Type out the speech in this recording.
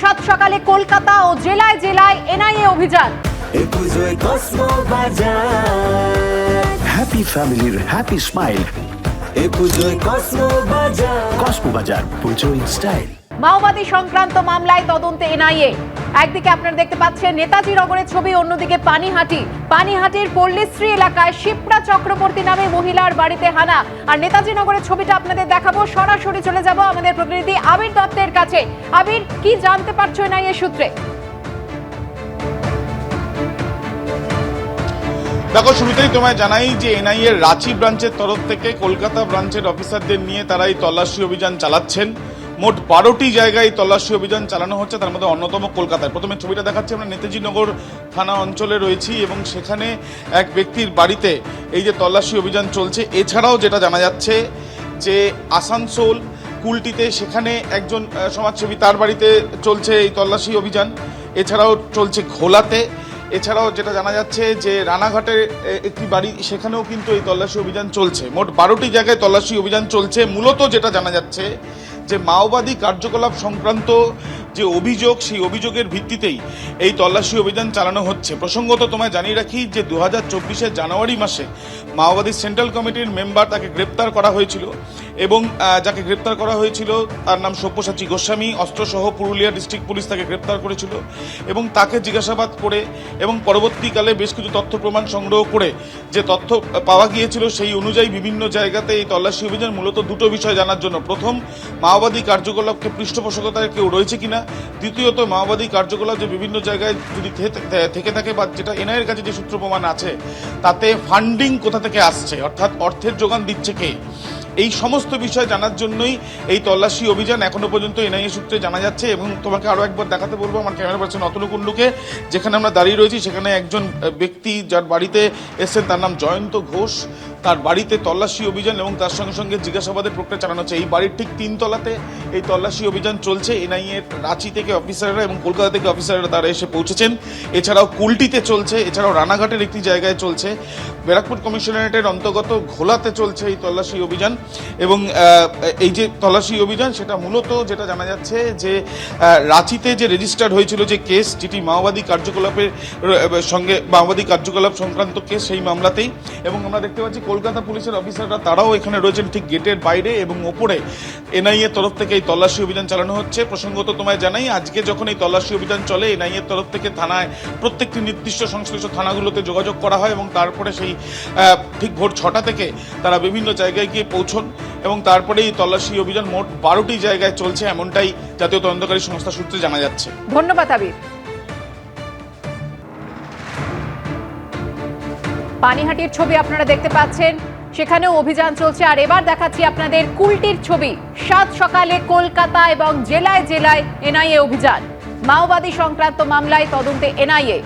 সাত সকালে কলকাতা ও জেলায় জেলায় এনআইএ অভিযান। হ্যাপি ফ্যামিলির হ্যাপি স্মাইল কসমো বাজার। কসমো বাজার পুজো ইন স্টাইল মাওবাদী সংক্রান্ত মামলায় তদন্তে এনআইএ। একদিকে আপনারা দেখতে পাচ্ছেন নেতাজি নগরের ছবি, অন্যদিকে পানিহাটি। পানিহাটির পল্লীশ্রী এলাকায় শিপ্রা চক্রবর্তী নামে মহিলার বাড়িতে হানা। আর নেতাজি নগরের ছবিটা আপনাদের দেখাবো। সরাসরি চলে যাব আমাদের প্রতিনিধি আবির দত্তের কাছে। আবির, কি জানতে পারছ এনআইএ সূত্রে? দেখো, শুরুতেই তোমায় জানাই যে এনআইএ এর রাঁচি ব্রাঞ্চের তরফ থেকে কলকাতা ব্রাঞ্চের অফিসারদের নিয়ে তারা এই তল্লাশি অভিযান চালাচ্ছেন। মোট বারোটি জায়গায় তল্লাশি অভিযান চালানো হচ্ছে, তার মধ্যে অন্যতম কলকাতায়। প্রথমে ছবিটা দেখাচ্ছি আমরা নেতাজি নগর থানা অঞ্চলে রয়েছি এবং সেখানে এক ব্যক্তির বাড়িতে এই যে তল্লাশি অভিযান চলছে। এছাড়াও যেটা জানা যাচ্ছে যে আসানসোল কুলটিতে সেখানে একজন সমাজসেবী তার বাড়িতে চলছে এই তল্লাশি অভিযান। এছাড়াও চলছে ঘোলাতে। এছাড়াও যেটা জানা যাচ্ছে যে রানাঘাটে একটি বাড়ি, সেখানেও কিন্তু এই তল্লাশি অভিযান চলছে। মোট বারোটি জায়গায় তল্লাশি অভিযান চলছে। মূলত যেটা জানা যাচ্ছে যে মাওবাদী কার্যকলাপ সংক্রান্ত যে অভিযোগ, সেই অভিযোগের ভিত্তিতেই এই তল্লাশি অভিযান চালানো হচ্ছে। প্রসঙ্গত তোমায় জানিয়ে রাখি যে দু হাজার জানুয়ারি মাসে মাওবাদী সেন্ট্রাল কমিটির মেম্বার তাকে গ্রেপ্তার করা হয়েছিল। এবং যাকে গ্রেপ্তার করা হয়েছিল, তার নাম সব্যসাচী গোস্বামী, অস্ত্রসহ পুরুলিয়া ডিস্ট্রিক্ট পুলিশ তাকে গ্রেপ্তার করেছিল এবং তাকে জিজ্ঞাসাবাদ করে এবং পরবর্তীকালে বেশ কিছু তথ্য প্রমাণ সংগ্রহ করে যে তথ্য পাওয়া গিয়েছিল সেই অনুযায়ী বিভিন্ন জায়গাতে এই তল্লাশি অভিযান মূলত দুটো বিষয় জানার জন্য। প্রথম, মাওবাদী কার্যকলাপকে পৃষ্ঠপোষকতায় কেউ রয়েছে কিনা? দ্বিতীয়ত, মাওবাদী কার্যকলাপ যে বিভিন্ন জায়গায় যদি থেকে থাকে বা যেটা এনআইয়ের কাছে যে সূত্র প্রমাণ আছে, তাতে ফান্ডিং কোথা থেকে আসছে? অর্থাৎ অর্থের যোগান দিচ্ছে কে? এই সমস্ত বিষয় জানার জন্যই এই তল্লাশি অভিযান এখনও পর্যন্ত এনআইএ সূত্রে জানা যাচ্ছে এবং তোমাকে আরও একবার দেখাতে বলব, আমার ক্যামেরা পার্সন অতনু কুণ্ডুকে, যেখানে আমরা দাঁড়িয়ে রয়েছি, সেখানে একজন ব্যক্তি যার বাড়িতে এসছেন, তার নাম জয়ন্ত ঘোষ। তার বাড়িতে তল্লাশি অভিযান এবং তার সঙ্গে সঙ্গে জিজ্ঞাসাবাদের প্রক্রিয়া চালানো হচ্ছে। এই বাড়ির ঠিক তিনতলাতে এই তল্লাশি অভিযান চলছে। এনআইএ রাঁচি থেকে অফিসাররা এবং কলকাতা থেকে অফিসাররা তারা এসে পৌঁছেছেন। এছাড়াও কুলটিতে চলছে, এছাড়াও রানাঘাটের একটি জায়গায় চলছে। ব্যারাকপুর কমিশনারেটের অন্তর্গত ঘোলাতে চলছে এই তল্লাশি অভিযান এবং এই যে তল্লাশি অভিযান, সেটা মূলত যেটা জানা যাচ্ছে যে রাঁচিতে যে রেজিস্টার্ড হয়েছিল যে কেস, যেটি মাওবাদী কার্যকলাপের সঙ্গে, মাওবাদী কার্যকলাপ সংক্রান্ত কেস সেই মামলাতেই এবং আমরা দেখতে পাচ্ছি কলকাতা পুলিশের অফিসাররা, তারাও এখানে রয়েছেন ঠিক গেটের বাইরে এবং ওপরে। এনআইএ তরফ থেকে এই তল্লাশি অভিযান চালানো হচ্ছে। প্রসঙ্গত তোমায় জানাই, আজকে যখন এই তল্লাশি অভিযান চলে এনআইএর তরফ থেকে থানায় প্রত্যেকটি নির্দিষ্ট সংশ্লিষ্ট থানাগুলোতে যোগাযোগ করা হয় এবং তারপরে সেই ঠিক ভোর ছটা থেকে তারা বিভিন্ন জায়গায় গিয়ে পৌঁছন এবং তারপরে এই তল্লাশি অভিযান মোট বারোটি জায়গায় চলছে, এমনটাই জাতীয় তদন্তকারী সংস্থা সূত্রে জানা যাচ্ছে। ধন্যবাদ, আবির। পানিহাটির ছবি আপনারা দেখতে পাচ্ছেন। সেখানেও অভিযান চলছে। আর এবার দেখাচ্ছি আপনাদের কুলটির ছবি। সাত সকালে কলকাতা এবং জেলায় জেলায় এনআইএ অভিযান। মাওবাদী সংক্রান্ত মামলায় তদন্তে এনআইএ।